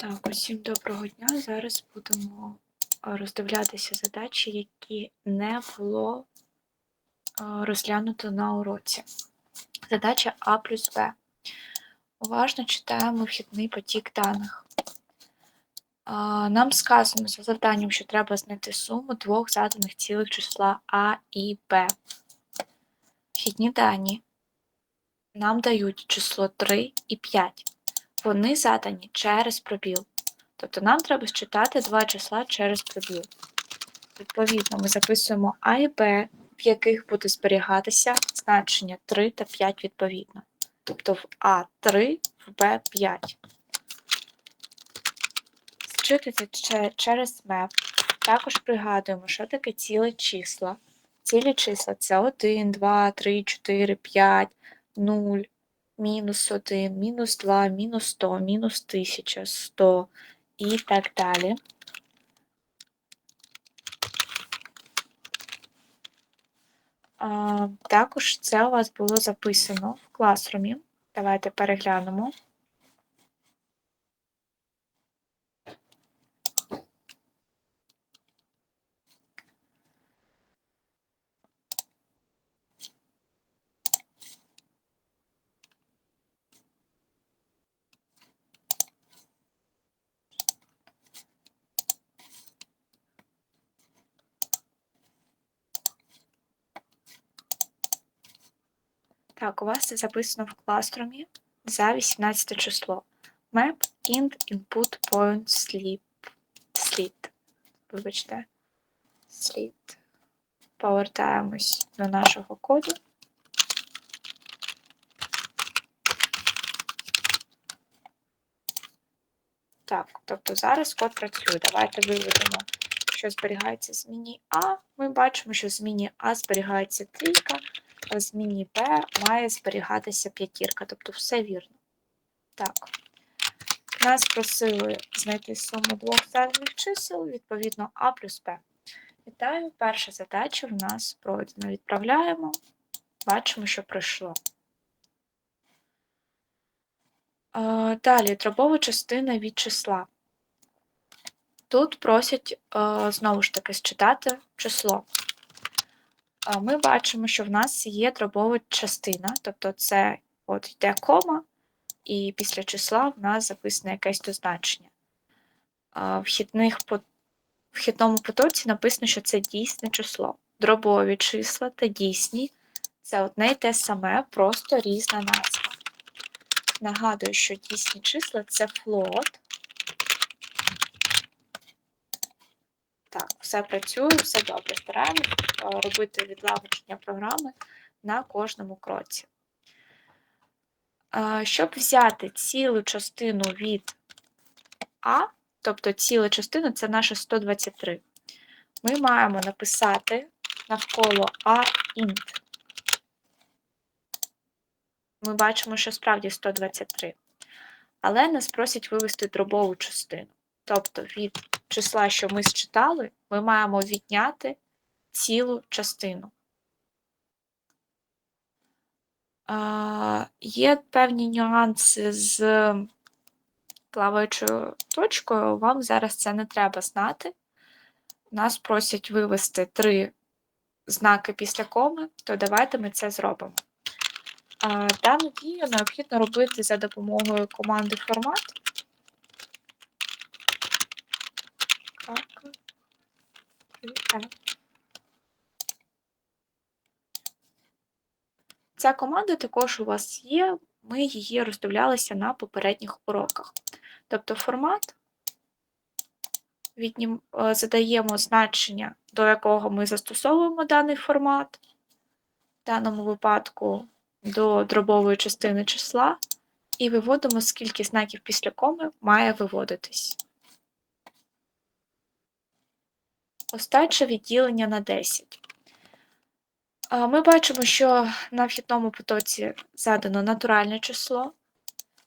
Так, усім доброго дня. Зараз будемо роздивлятися задачі, які не було розглянуто на уроці. Задача А плюс Б. Уважно читаємо вхідний потік даних. Нам сказано за завданням, що треба знайти суму двох заданих цілих числа А і Б. Вхідні дані нам дають число 3 і 5 вони задані через пробіл. Тобто нам треба считати два числа через пробіл. Відповідно, ми записуємо А і Б, в яких буде зберігатися значення 3 та 5 відповідно. Тобто в А 3, в Б 5. Зчитуйте через МЕП. Також пригадуємо, що таке цілі числа. Цілі числа це 1, 2, 3, 4, 5, 0 мінус 1, мінус 2, мінус 100, мінус 1000, 100 і так далі. Також це у вас було записано в класрумі. Давайте переглянемо. Вас це записано в класрумі за 18 число. Map int input point sleep. Slid. Вибачте. Slid. Повертаємось до нашого коду. Так, тобто зараз код працює. Давайте виведемо, що зберігається зміні А. Ми бачимо, що зміні А зберігається трійка в зміні Б має зберігатися п'ятірка, тобто все вірно. Так. Нас просили знайти суму двох загальних чисел, відповідно, А плюс Б. Вітаю, перша задача в нас пройдена. Відправляємо, бачимо, що пройшло. Далі дробова частина від числа. Тут просять знову ж таки считати число ми бачимо, що в нас є дробова частина, тобто це от йде кома, і після числа в нас записане якесь дозначення. В вхідному потоці написано, що це дійсне число. Дробові числа та дійсні це одне й те саме, просто різна назва. Нагадую, що дійсні числа це флот. Так, все працює, все добре. Стараємося робити відлагодження програми на кожному кроці. Щоб взяти цілу частину від А, тобто цілу частину це наше 123, ми маємо написати навколо А int. Ми бачимо, що справді 123. Але нас просять вивести дробову частину. Тобто від числа, що ми считали, ми маємо відняти цілу частину. Є певні нюанси з плаваючою точкою, вам зараз це не треба знати. Нас просять вивести три знаки після коми, то давайте ми це зробимо. Дану дію необхідно робити за допомогою команди формат. Ця команда також у вас є, ми її роздивлялися на попередніх уроках. Тобто формат віднім, е, задаємо значення, до якого ми застосовуємо даний формат, в даному випадку до дробової частини числа, і виводимо, скільки знаків після коми має виводитись. Остаче відділення на 10. Ми бачимо, що на вхідному потоці задано натуральне число.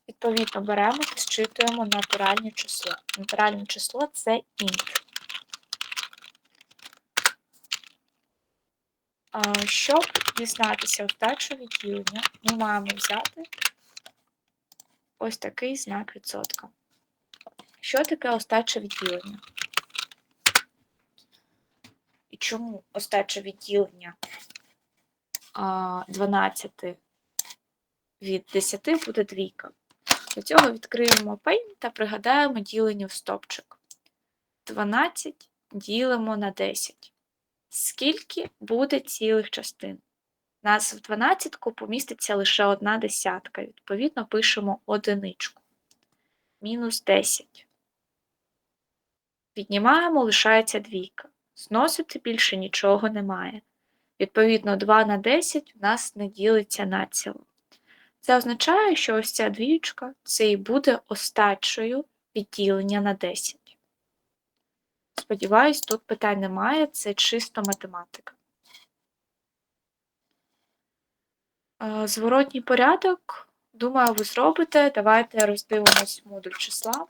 Відповідно, беремо і зчитуємо натуральне число. Натуральне число це int. Щоб дізнатися остачу відділення, ми маємо взяти ось такий знак відсотка. Що таке остаче відділення? Чому остаче відділення 12 від 10 буде двійка? Для цього відкриємо Paint та пригадаємо ділення в стопчик. 12 ділимо на 10. Скільки буде цілих частин? У нас в 12 поміститься лише одна десятка. Відповідно, пишемо одиничку. Мінус 10. Віднімаємо, лишається двійка. Зносити більше нічого немає. Відповідно, 2 на 10 у нас не ділиться на ціло. Це означає, що ось ця двічка це і буде остачою відділення на 10. Сподіваюсь, тут питань немає, це чисто математика. Е, Зворотній порядок, думаю, ви зробите. Давайте роздивимось модуль числа.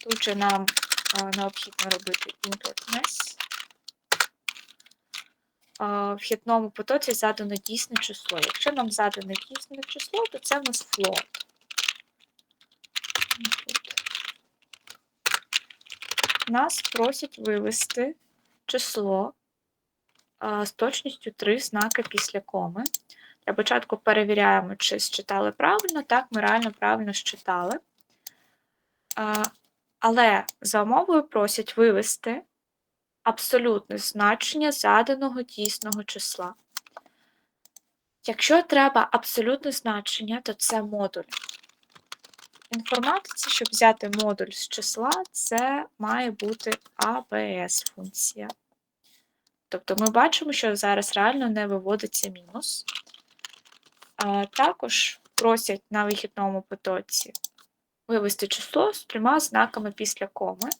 Тут же нам необхідно робити input-ness. Е, В вхідному потоці задано дійсне число. Якщо нам задане дійсне число, то це в нас float. Нас просять вивести число з точністю 3 знаки після коми. Для початку перевіряємо, чи считали правильно. Так, ми реально правильно считали. Але за умовою просять вивести абсолютне значення заданого дійсного числа. Якщо треба абсолютне значення, то це модуль. Інформатиці, щоб взяти модуль з числа, це має бути ABS функція. Тобто ми бачимо, що зараз реально не виводиться мінус. А також просять на вихідному потоці вивести число з трьома знаками після коми.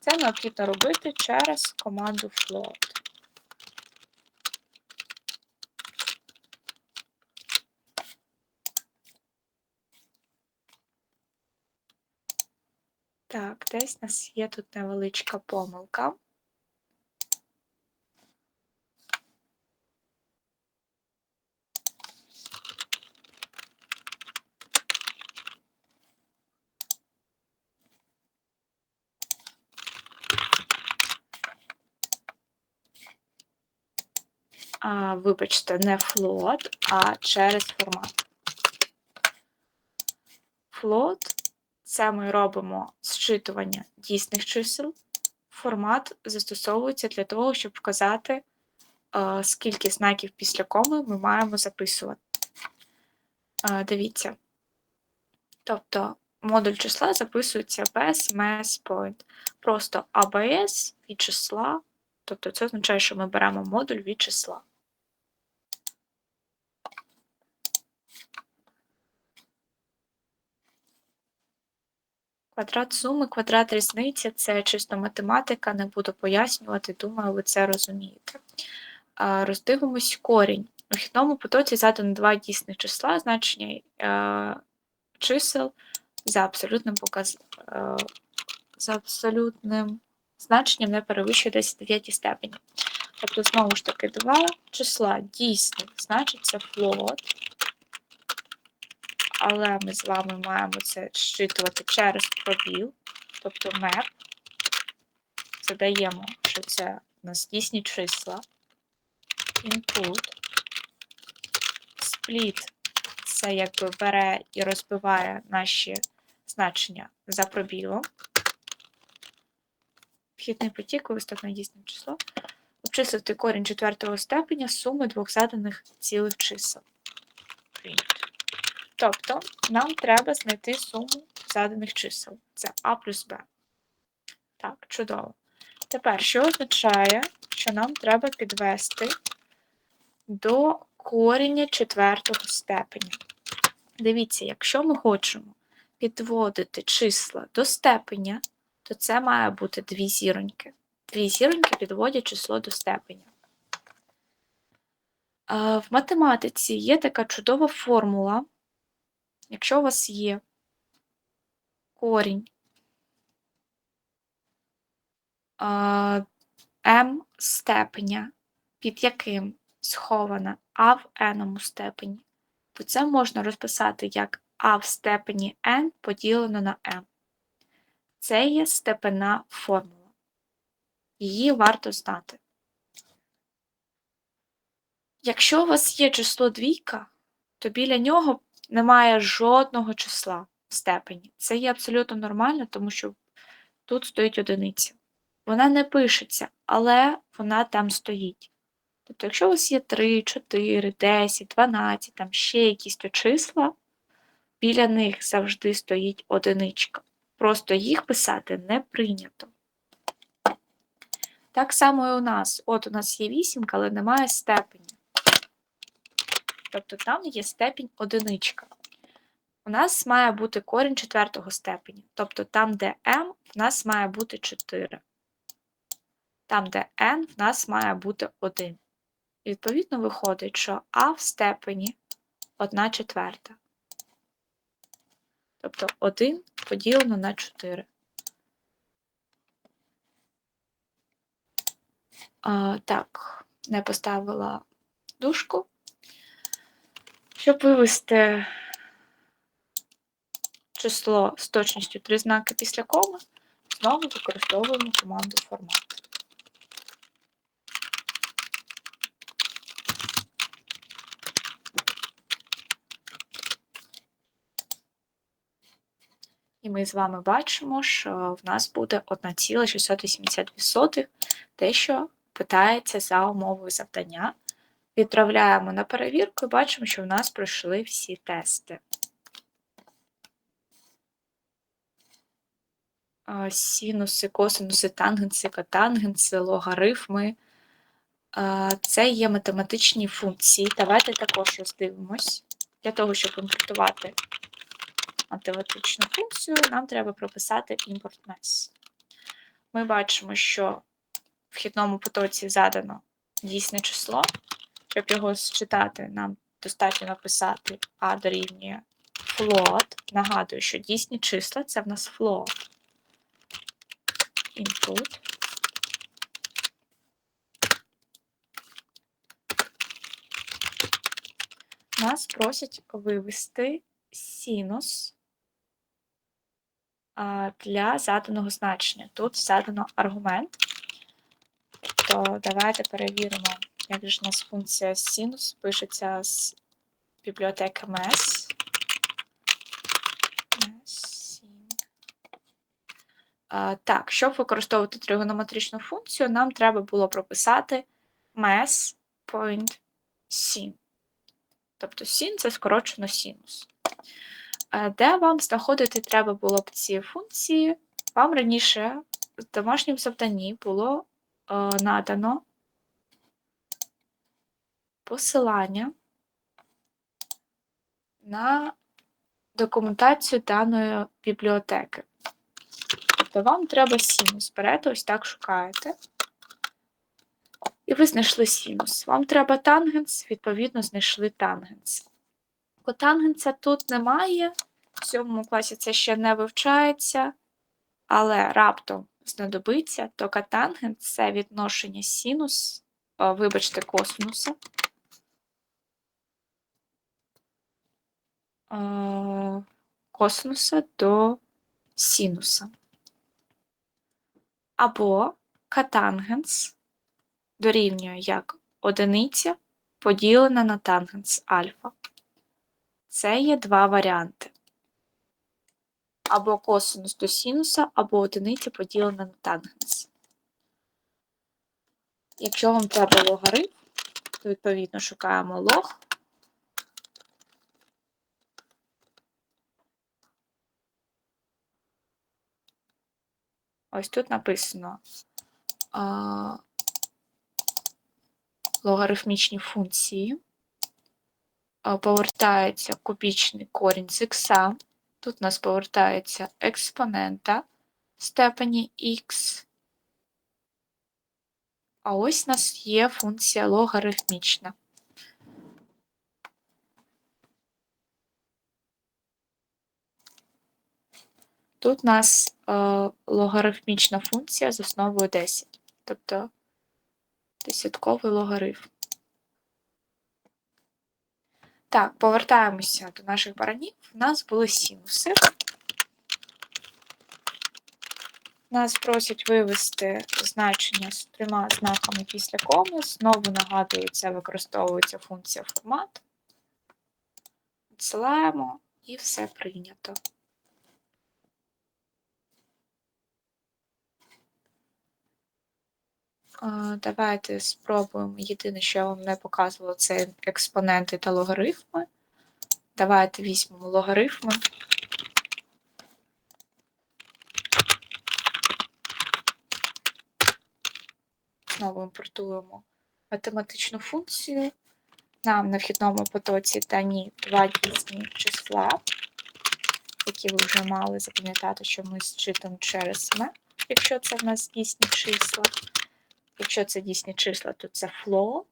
Це необхідно робити через команду float. Так, десь у нас є тут невеличка помилка. А, вибачте, не float, а через формат. Float це ми робимо зчитування дійсних чисел. Формат застосовується для того, щоб вказати, е, скільки знаків після коми ми маємо записувати. Е, Дивіться. Тобто модуль числа записується без mass point. Просто ABS від числа. Тобто це означає, що ми беремо модуль від числа. Квадрат суми, квадрат різниці це чисто математика, не буду пояснювати, думаю, ви це розумієте. Роздивимось корінь. У вхідному потоці задано два дійсних числа, значення чисел за абсолютним показ... за абсолютним значенням не перевищує 10 9 степені. Тобто, знову ж таки, два числа дійсних, значить це float. Але ми з вами маємо це зчитувати через пробіл, тобто map. Задаємо, що це у нас дійсні числа. Input. Split це якби бере і розбиває наші значення за пробілом. Вхідний потік виставне дійсне число. Обчислити корінь четвертого степеня суми двох заданих цілих чисел. Print. Тобто нам треба знайти суму заданих чисел. Це А плюс Б. Так, чудово. Тепер, що означає, що нам треба підвести до коріння четвертого степеня. Дивіться, якщо ми хочемо підводити числа до степеня, то це має бути дві зіроньки. Дві зіроньки підводять число до степеня. В математиці є така чудова формула. Якщо у вас є корінь m степеня, під яким схована а в n степені, то це можна розписати як а в степені n поділено на m. Це є степена формула. Її варто знати. Якщо у вас є число двійка, то біля нього немає жодного числа в степені. Це є абсолютно нормально, тому що тут стоїть одиниця. Вона не пишеться, але вона там стоїть. Тобто, якщо у вас є 3, 4, 10, 12, там ще якісь то числа, біля них завжди стоїть одиничка. Просто їх писати не прийнято. Так само і у нас. От у нас є вісімка, але немає степені. Тобто там є степінь одиничка. У нас має бути корінь четвертого степені. Тобто там, де m, в нас має бути 4. Там, де n, в нас має бути 1. І відповідно виходить, що а в степені 1 четверта. Тобто 1 поділено на 4. А, Так, не поставила дужку. Щоб вивести число з точністю 3 знаки після коми, знову використовуємо команду формат. І ми з вами бачимо, що в нас буде 1,682, те, що питається за умовою завдання. Відправляємо на перевірку і бачимо, що в нас пройшли всі тести. Сінуси, косинуси, тангенси, котангенси, логарифми. Це є математичні функції. Давайте також роздивимось. Для того, щоб імпортувати математичну функцію, нам треба прописати import mess. Ми бачимо, що в вхідному потоці задано дійсне число. Щоб його считати, нам достатньо написати A дорівнює float. Нагадую, що дійсні числа це в нас float. Input. Нас просять вивести синус для заданого значення. Тут задано аргумент. То давайте перевіримо, як ж у нас функція синус пишеться з бібліотеки MES. Так, щоб використовувати тригонометричну функцію, нам треба було прописати MES point sin. Тобто sin це скорочено синус. Де вам знаходити треба було б ці функції? Вам раніше в домашньому завданні було е, надано посилання на документацію даної бібліотеки. Тобто вам треба синус. Берете, ось так шукаєте. І ви знайшли синус. Вам треба тангенс, відповідно, знайшли тангенс. Котангенса тут немає. В сьомому класі це ще не вивчається, але раптом знадобиться, то катангенс це відношення синус, вибачте, косинуса. Косинуса до синуса. Або катангенс дорівнює як одиниця поділена на тангенс альфа. Це є два варіанти. Або косинус до синуса, або одиниця поділена на тангенс. Якщо вам треба логарифм, то відповідно шукаємо лог. Ось тут написано а, логарифмічні функції повертається кубічний корінь з х. Тут у нас повертається експонента степені х. А ось у нас є функція логарифмічна. Тут у нас е, логарифмічна функція з основою 10, тобто десятковий логарифм. Так, повертаємося до наших баранів. У нас були синуси. Нас просять вивести значення з трьома знаками після коми. Знову нагадую, це використовується функція формат. Відсилаємо і все прийнято. Давайте спробуємо. Єдине, що я вам не показувала, це експоненти та логарифми. Давайте візьмемо логарифми. Знову імпортуємо математичну функцію. Нам на вхідному потоці дані два дійсні числа, які ви вже мали запам'ятати, що ми зчитуємо через m, якщо це в нас дійсні числа. Якщо це дійсні числа, то це flow.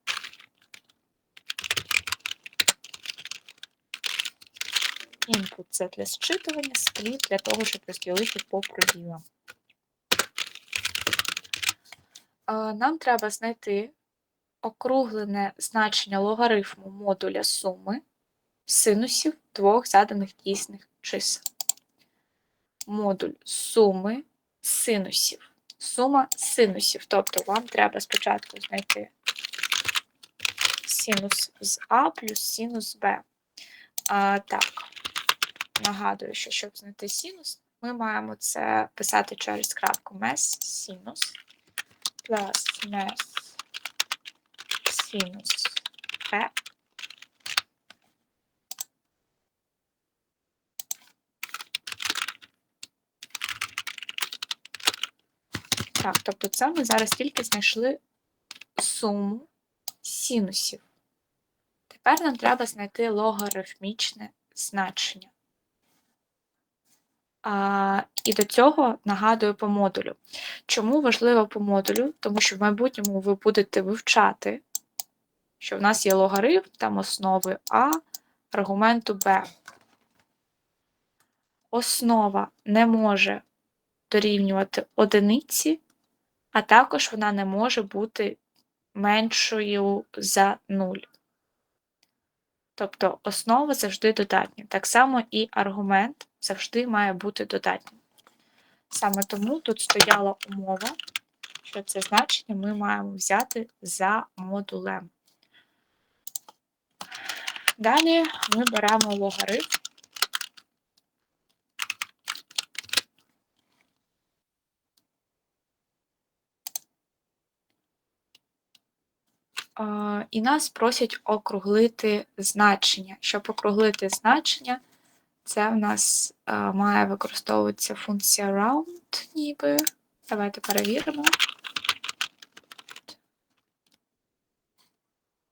Input – це для зчитування, split для того, щоб розділити по пробілам. Нам треба знайти округлене значення логарифму модуля суми синусів двох заданих дійсних чисел. Модуль суми синусів. Сума синусів. Тобто вам треба спочатку знайти синус з А плюс синус Б. А, Так, нагадую, що щоб знайти синус, ми маємо це писати через крапку мес синус плюс мес синус Б. Так, тобто це ми зараз тільки знайшли суму синусів. Тепер нам треба знайти логарифмічне значення. А, І до цього нагадую по модулю. Чому важливо по модулю? Тому що в майбутньому ви будете вивчати, що в нас є логарифм там основи А, аргументу Б. Основа не може дорівнювати одиниці, а також вона не може бути меншою за 0. Тобто основа завжди додатня. Так само і аргумент завжди має бути додатнім. Саме тому тут стояла умова, що це значення ми маємо взяти за модулем. Далі ми беремо логарифм. І нас просять округлити значення. Щоб округлити значення, це в нас має використовуватися функція round, ніби. Давайте перевіримо.